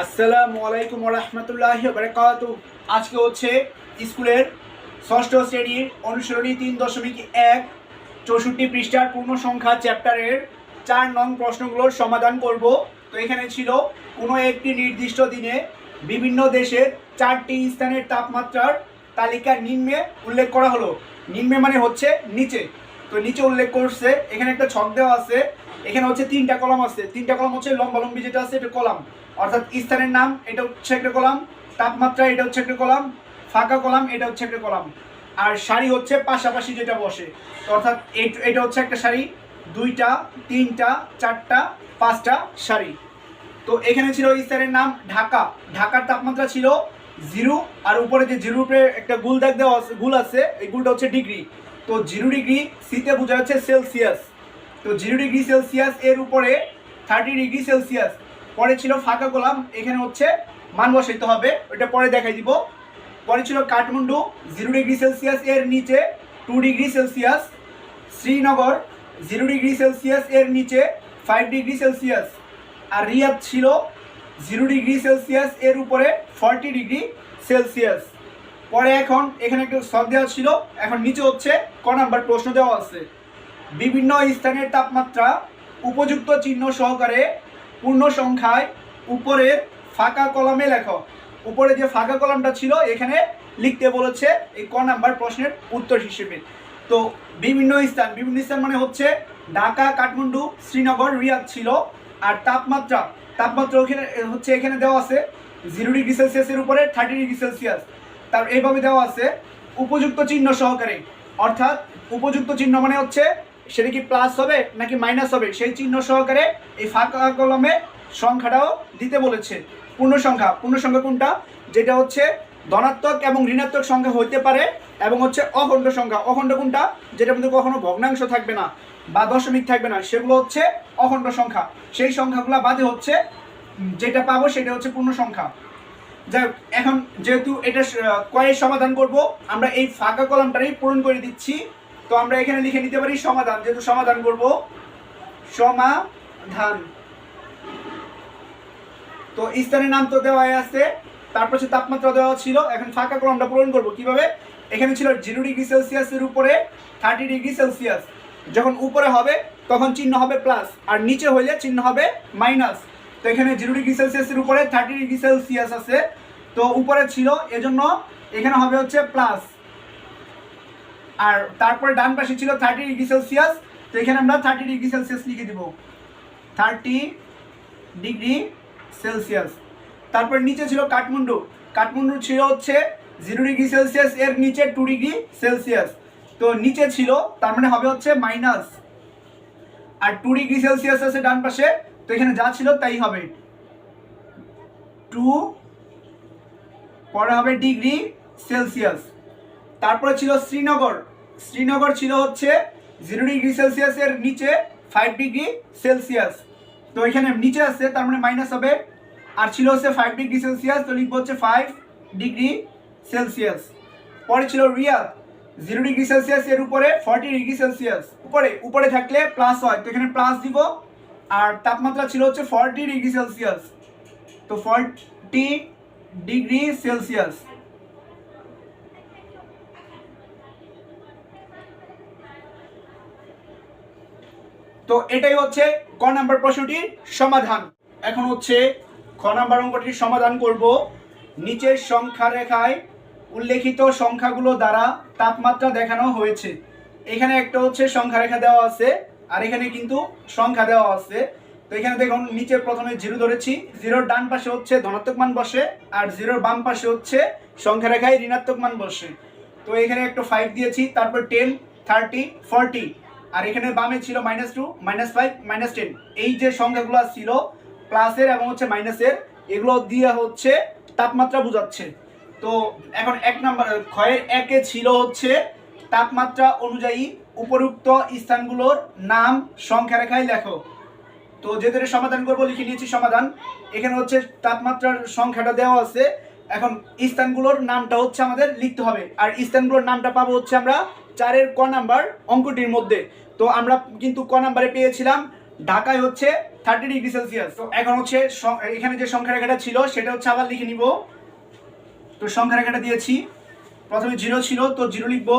আসসালামু আলাইকুম রহমতুল্লাহ বারকাত। আজকে হচ্ছে স্কুলের ষষ্ঠ শ্রেণির অনুসরণী তিন দশমিক এক, চৌষট্টি পৃষ্ঠার পূর্ণ সংখ্যা চ্যাপ্টারের চার নং প্রশ্নগুলোর সমাধান করব। তো এখানে ছিল কোনো একটি নির্দিষ্ট দিনে বিভিন্ন দেশের চারটি স্থানের তাপমাত্রার তালিকা নিম্নে উল্লেখ করা হলো। নিম্নে মানে হচ্ছে নিচে। তো নিচে উল্লেখ করছে, এখানে একটা ছক দেওয়া আছে, এখানে হচ্ছে তিনটা কলাম আছে। তিনটা কলাম হচ্ছে লম্বালম্বি যেটা আছে, এটা কলাম। অর্থাৎ স্থানের নাম, এটা হচ্ছে একটা কলাম, তাপমাত্রা, এটা হচ্ছে একটা কলাম, ফাঁকা কলাম, এটা হচ্ছে একটা কলাম। আর শাড়ি হচ্ছে পাশাপাশি যেটা বসে। অর্থাৎ এটা হচ্ছে একটা শাড়ি দুইটা, তিনটা, চারটা, পাঁচটা শাড়ি তো এখানে ছিল স্থানের নাম ঢাকা। ঢাকার তাপমাত্রা ছিল জিরো, আর উপরে যে জিরো উপরে একটা গুল দাগ দেওয়া আছে, গুল আছে, এই গুলটা হচ্ছে ডিগ্রি। তো জিরো ডিগ্রি সিতে বোঝা যাচ্ছে সেলসিয়াস। তো জিরো ডিগ্রি সেলসিয়াস এর উপরে থার্টি ডিগ্রি সেলসিয়াস। পরে ছিল ফাঁকা গোলাম, এখানে হচ্ছে মান বসাইতে হবে, ওইটা পরে দেখাই দিব। পরে ছিল কাঠমান্ডু, জিরো ডিগ্রি সেলসিয়াস, এর নিচে two degree celsius. Srinagar, zero degree celsius, এর নিচে ফাইভ ডিগ্রি সেলসিয়াস। আর রিয়াদ ছিল জিরো ডিগ্রি সেলসিয়াস, এর উপরে ফর্টি ডিগ্রি সেলসিয়াস। পরে এখন এখানে একটু সব দেওয়া ছিল, এখন নিচে হচ্ছে ক নাম্বার প্রশ্ন দেওয়া আছে। বিভিন্ন স্থানের তাপমাত্রা, উপযুক্ত চিহ্ন সহকারে পূর্ণ সংখ্যায় উপরের ফাঁকা কলমে লেখো। উপরে যে ফাঁকা কলমটা ছিল, এখানে লিখতে বলেছে এই ক নাম্বার প্রশ্নের উত্তর হিসেবে। তো বিভিন্ন স্থান বিভিন্ন স্থান মানে হচ্ছে ঢাকা, কাঠমান্ডু, শ্রীনগর, রিয়াদ ছিল। আর তাপমাত্রা তাপমাত্রা ওখানে হচ্ছে এখানে দেওয়া আছে জিরো ডিগ্রি সেলসিয়াসের উপরে থার্টি ডিগ্রি সেলসিয়াস। তার এইভাবে দেওয়া আছে, উপযুক্ত চিহ্ন সহকারে। অর্থাৎ উপযুক্ত চিহ্ন মানে হচ্ছে সেটা কি প্লাস হবে নাকি মাইনাস হবে? সেই চিহ্ন সহকারে এই ফাঁকা কলমে সংখ্যাটাও দিতে বলেছে। পূর্ণ সংখ্যা পূর্ণ সংখ্যা কোনটা? যেটা হচ্ছে ধনাত্মক এবং ঋণাত্মক সংখ্যা হইতে পারে এবং হচ্ছে অখণ্ড সংখ্যা। অখণ্ড কোনটা? যেটার মধ্যে কখনো ভগ্নাংশ থাকবে না বা দশমিক থাকবে না। সেগুলো হচ্ছে অখণ্ড সংখ্যা। সেই সংখ্যাগুলো বাদে হচ্ছে যেটা পাবো সেটা হচ্ছে পূর্ণ সংখ্যা যাই এখন যেহেতু এটা কয়ের সমাধান করব, আমরা এই ফাঁকা কলামটারই পূরণ করে দিচ্ছি। তো আমরা এখানে লিখে নিতে পারি সমাধান, যেহেতু সমাধান করব। সমাধান। তো স্থানের নাম তো দেওয়া আছে, তারপর হচ্ছে তাপমাত্রা দেওয়া ছিল, এখন ফাঁকা কলমটা পূরণ করব কীভাবে? এখানে ছিল জিরো ডিগ্রি সেলসিয়াসের উপরে থার্টি ডিগ্রি সেলসিয়াস। যখন উপরে হবে, তখন চিহ্ন হবে প্লাস, আর নিচে হইলে চিহ্ন হবে মাইনাস। তো এখানে জিরো ডিগ্রি সেলসিয়াসের উপরে থার্টি ডিগ্রি সেলসিয়াস আছে। তো উপরে ছিল, এজন্য এখানে হবে হচ্ছে প্লাস। আর তারপরে ডান পাশে ছিল থার্টি ডিগ্রি সেলসিয়াস তো এখানে আমরা থার্টি ডিগ্রি সেলসিয়াস লিখে দিব। থার্টি ডিগ্রি সেলসিয়াস তারপর নিচে ছিল কাঠমান্ডু। কাঠমান্ডু ছিল হচ্ছে জিরো ডিগ্রি সেলসিয়াস এর নিচে টু ডিগ্রি সেলসিয়াস তো নিচে ছিল, তার মানে হবে হচ্ছে মাইনাস আর টু ডিগ্রি সেলসিয়াস আছে ডান পাশে, তো এখানে যা ছিল তাই হবে। টু পরে হবে ডিগ্রি সেলসিয়াস তারপরে ছিল শ্রীনগর। শ্রীনগর ছিল হচ্ছে জিরো ডিগ্রি সেলসিয়াসের নিচে ফাইভ ডিগ্রি সেলসিয়াস। তো এখানে নিচে আছে, তার মানে মাইনাস হবে। আর ছিল হচ্ছে ফাইভ ডিগ্রি সেলসিয়াস, তো লিখব হচ্ছে ফাইভ ডিগ্রি সেলসিয়াস। পরে ছিল রিয়াদ জিরো ডিগ্রি সেলসিয়াস এর উপরে ফর্টি ডিগ্রি সেলসিয়াস। উপরে উপরে থাকলে প্লাস হয়, তো এখানে প্লাস দিব। আর তাপমাত্রা ছিল হচ্ছে ফর্টি ডিগ্রি সেলসিয়াস। তো ফর্টি ডিগ্রি সেলসিয়াস। তো এটাই হচ্ছে ক নাম্বার প্রশ্নটির সমাধান। এখন হচ্ছে খ নাম্বার অঙ্কটির সমাধান করব। নিচের সংখ্যা রেখায় উল্লেখিত সংখ্যাগুলো দ্বারা তাপমাত্রা দেখানো হয়েছে। এখানে একটা হচ্ছে সংখ্যা রেখা দেওয়া আছে, আর এখানে কিন্তু সংখ্যা দেওয়া আছে। তো এখানে দেখুন, নিচে প্রথমে জিরো ধরেছি। জিরোর ডান পাশে হচ্ছে ধনাত্মক মান বসে, আর জিরোর বাম পাশে হচ্ছে সংখ্যা রেখায় ঋণাত্মক মান বসে। তো এখানে একটা ফাইভ দিয়েছি, তারপর টেন থার্টি ফর্টি আর এখানে বামে ছিল minus two minus five minus ten এই যে সংখ্যাগুলো ছিল প্লাসের এবং হচ্ছে মাইনাসের এগুলো দিয়ে হচ্ছে তাপমাত্রা বোঝাচ্ছে। তো এখন এক নাম্বার ক্ষয়ের একে ছিল হচ্ছে তাপমাত্রা অনুযায়ী উপরুক্ত স্থানগুলোর নাম সংখ্যা রেখায় লেখো। তো যেদের সমাধান করব, লিখে নিয়েছি সমাধান। এখানে হচ্ছে তাপমাত্রার সংখ্যাটা দেওয়া আছে। এখন স্থানগুলোর নামটা হচ্ছে আমাদের লিখতে হবে। আর স্থানগুলোর নামটা পাবো হচ্ছে আমরা চারের ক নাম্বার অঙ্কটির মধ্যে। তো আমরা কিন্তু ক নাম্বারে পেয়েছিলাম, ঢাকায় হচ্ছে থার্টি ডিগ্রি সেলসিয়াস তো এখন হচ্ছে এখানে যে সংখ্যা রেখাটা ছিল, সেটা হচ্ছে আবার লিখে নিব। তো সংখ্যা রেখাটা দিয়েছি। প্রথমে জিরো ছিল, তো জিরো লিখব।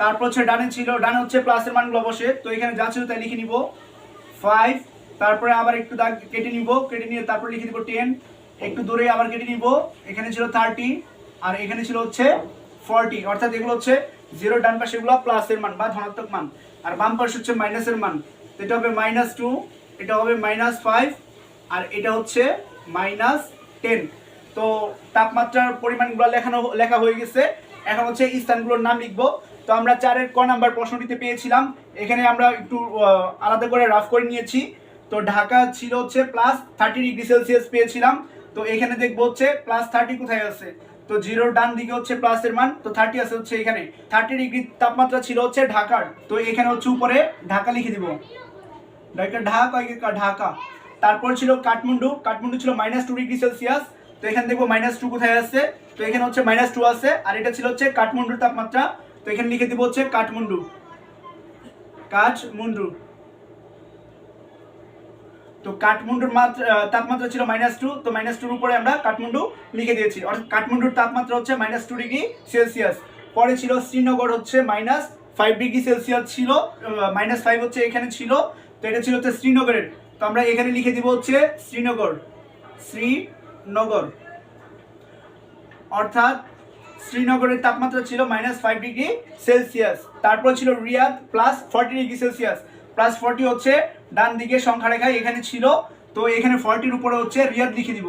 তারপর হচ্ছে ডানে ছিল, ডানে হচ্ছে প্লাসের মানগুলো বসে তো এখানে যা ছিল তাই লিখে নিব। ফাইভ তারপরে আবার একটু দাগ কেটে নিব, কেটে নিয়ে তারপর লিখে দিব টেন একটু দূরে আবার কেটে নিব। এখানে ছিল থার্টি আর এখানে ছিল হচ্ছে ফর্টি, অর্থাৎ এগুলো হচ্ছে জিরো ডান পাশে এগুলো প্লাসের মান বা ধনাত্মক মান। আর বাম পাশে হচ্ছে মাইনাসের মান। এটা হবে মাইনাস টু এটা হবে মাইনাস ফাইভ আর এটা হচ্ছে মাইনাস টেন তো তাপমাত্রার পরিমাণগুলো লেখানো, লেখা হয়ে গেছে। এখন হচ্ছে এই স্থানগুলোর নাম লিখব। তো আমরা চারের ক নাম্বার প্রশ্নটিতে পেয়েছিলাম। এখানে আমরা একটু আলাদা করে রাফ করে নিয়েছি। তো ঢাকা ছিল হচ্ছে প্লাস থার্টি ডিগ্রি সেলসিয়াস পেয়েছিলাম। তো এখানে দেখব হচ্ছে প্লাস থার্টি কোথায় আছে? তো জিরোর ডান দিকে হচ্ছে প্লাসের মান, তো থার্টি আছে হচ্ছে এখানে। থার্টি ডিগ্রি তাপমাত্রা ছিল হচ্ছে ঢাকার, তো এখানে হচ্ছে উপরে ঢাকা লিখে দিব। ঢাকা ঢাকা তারপর ছিল কাঠমান্ডু কাঠমান্ডু ছিল মাইনাস টু ডিগ্রি সেলসিয়াস তো এখানে দেখব মাইনাস টু কোথায় আছে? তো এখানে হচ্ছে মাইনাস টু আছে, আর এটা ছিল হচ্ছে কাঠমান্ডুর তাপমাত্রা, তো এখানে লিখে দিব হচ্ছে কাঠমান্ডু। কাঠমান্ডু। তো কাঠমান্ডুর মাত্রা তাপমাত্রা ছিল মাইনাস টু তো মাইনাস টুর উপরে আমরা কাঠমান্ডু লিখে দিয়েছি। অর্থাৎ কাঠমান্ডুর তাপমাত্রা হচ্ছে মাইনাস টু ডিগ্রি সেলসিয়াস পরে ছিল শ্রীনগর হচ্ছে মাইনাস ফাইভ ডিগ্রি সেলসিয়াস ছিল মাইনাস ফাইভ হচ্ছে এখানে ছিল, তো এটা ছিল হচ্ছে শ্রীনগরের। তো আমরা এখানে লিখে দিব হচ্ছে শ্রীনগর শ্রীনগর। অর্থাৎ শ্রীনগরের তাপমাত্রা ছিল মাইনাস ফাইভ ডিগ্রি সেলসিয়াস তারপর ছিল Riyadh plus forty degree celsius plus forty হচ্ছে ডান দিকে সংখ্যা রেখায় এখানে ছিল, তো এখানে ফর্টির উপরে হচ্ছে রিয়াদ লিখে দিব।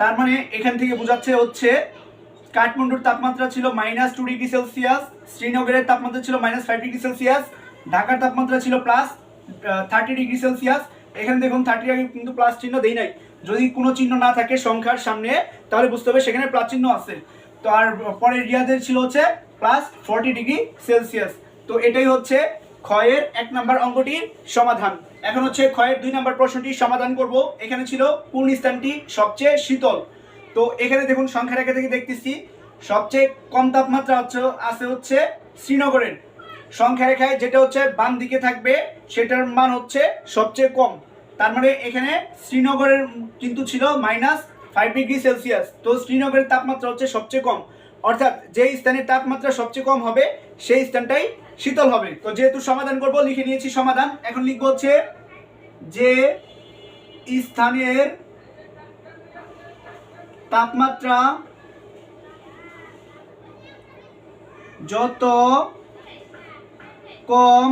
তার মানে এখান থেকে বোঝাচ্ছে হচ্ছে কাঠমান্ডুর তাপমাত্রা ছিল মাইনাস টু ডিগ্রি সেলসিয়াস শ্রীনগরের তাপমাত্রা ছিল মাইনাস ফাইভ ডিগ্রি সেলসিয়াস ঢাকার তাপমাত্রা ছিল প্লাস থার্টি ডিগ্রি সেলসিয়াস এখানে দেখুন থার্টি আগে কিন্তু প্লাস চিহ্ন দেই নাই। যদি কোনো চিহ্ন না থাকে সংখ্যার সামনে, তাহলে বুঝতে হবে সেখানে প্লাস চিহ্ন আছে। তো আর পরে রিয়াদের ছিল হচ্ছে প্লাস ফর্টি ডিগ্রি সেলসিয়াস তো এটাই হচ্ছে ক্ষয়ের এক নাম্বার অঙ্কটির সমাধান। এখন হচ্ছে ক্ষয়ের দুই নাম্বার প্রশ্নটির সমাধান করব। এখানে ছিল কোন স্থানটি সবচেয়ে শীতল? তো এখানে দেখুন সংখ্যা রেখা থেকে দেখতেছি, সবচেয়ে কম তাপমাত্রা হচ্ছে, আছে হচ্ছে শ্রীনগরের। সংখ্যা রেখায় যেটা হচ্ছে বাম দিকে থাকবে, সেটার মান হচ্ছে সবচেয়ে কম। তার মানে এখানে শ্রীনগরের কিন্তু ছিল মাইনাস ফাইভ ডিগ্রি সেলসিয়াস। তো শ্রীনগরের তাপমাত্রা হচ্ছে সবচেয়ে কম। অর্থাৎ যে স্থানের তাপমাত্রা সবচেয়ে কম হবে, সেই স্থানটাই শীতল হবে। তো যেহেতু সমাধান করব, লিখে নিয়েছি সমাধান। এখন লিখব হচ্ছে যে স্থানের তাপমাত্রা যত কম,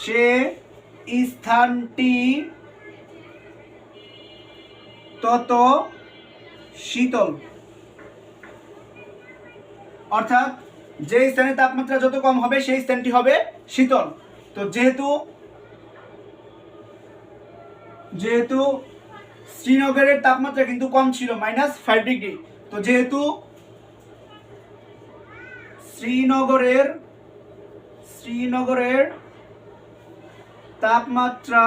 সে স্থানটি তত শীতল। অর্থাৎ যে স্থানে তাপমাত্রা যত কম হবে, সেই স্থানটি হবে শীতল। তো যেহেতু যেহেতু শ্রীনগরের তাপমাত্রা কিন্তু কম ছিল মাইনাস ফাইভ ডিগ্রি তো যেহেতু শ্রীনগরের শ্রীনগরের তাপমাত্রা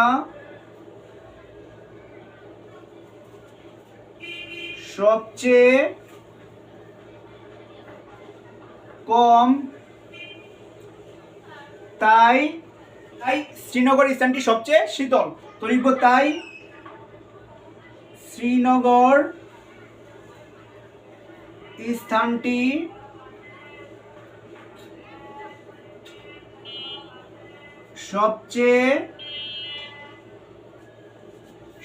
সবচেয়ে কম। তাই তাই শ্রীনগর স্থানটি সবচেয়ে শীতল। তো লিখব তাই, শ্রীনগর স্থানটি সবচেয়ে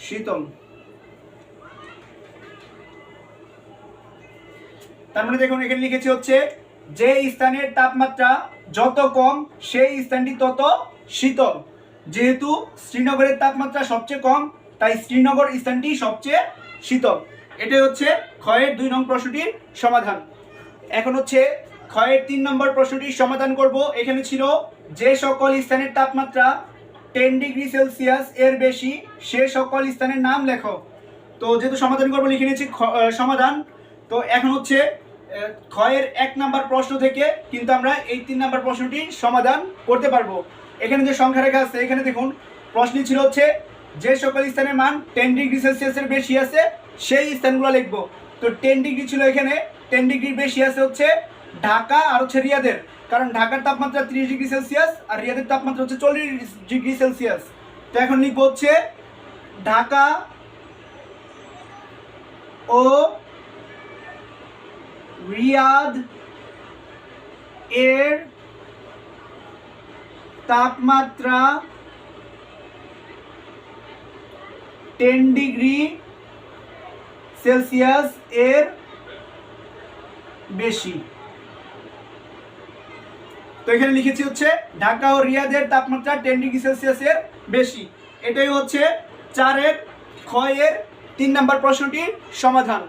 শীতল। তার মানে দেখুন, এখানে লিখেছি হচ্ছে যে স্থানের তাপমাত্রা যত কম, সেই স্থানটি তত শীতল। যেহেতু শ্রীনগরের তাপমাত্রা সবচেয়ে কম, তাই শ্রীনগর স্থানটি সবচেয়ে শীতল। এটাই হচ্ছে ক্ষয়ের দুই নং প্রশ্নটির সমাধান। এখন হচ্ছে ক্ষয়ের তিন নম্বর প্রশ্নটির সমাধান করব। এখানে ছিল যে সকল স্থানের তাপমাত্রা টেন ডিগ্রি সেলসিয়াস এর বেশি, সে সকল স্থানের নাম লেখো। তো যেহেতু সমাধান করব, লিখে নিয়েছি সমাধান। তো এখন হচ্ছে ক্ষয়ের এক নাম্বার প্রশ্ন থেকে কিন্তু আমরা এই তিন নাম্বার প্রশ্নটির সমাধান করতে পারব। এখানে যে সংখ্যা রেখা আছে, এখানে দেখুন, প্রশ্নটি ছিল হচ্ছে, যে সকল স্থানের মান টেন ডিগ্রি সেলসিয়াসের বেশি আছে, সেই স্থানগুলো লিখব। তো টেন ডিগ্রি ছিল এখানে, টেন ডিগ্রি বেশি আছে হচ্ছে ঢাকা আর হচ্ছে রিয়াদের। কারণ ঢাকার তাপমাত্রা তিরিশ ডিগ্রি সেলসিয়াস আর রিয়াদের তাপমাত্রা হচ্ছে চল্লিশ ডিগ্রি সেলসিয়াস। তো এখন লিখব হচ্ছে ঢাকা ও রিয়াদ এর তাপমাত্রা টেন ডিগ্রি সেলসিয়াস এর বেশি। তো এখানে লিখেছি হচ্ছে, ঢাকা ও রিয়াদের তাপমাত্রা টেন ডিগ্রি সেলসিয়াসের বেশি। এটাই হচ্ছে চারের, ক্ষয়ের, তিন নম্বর প্রশ্নটির সমাধান।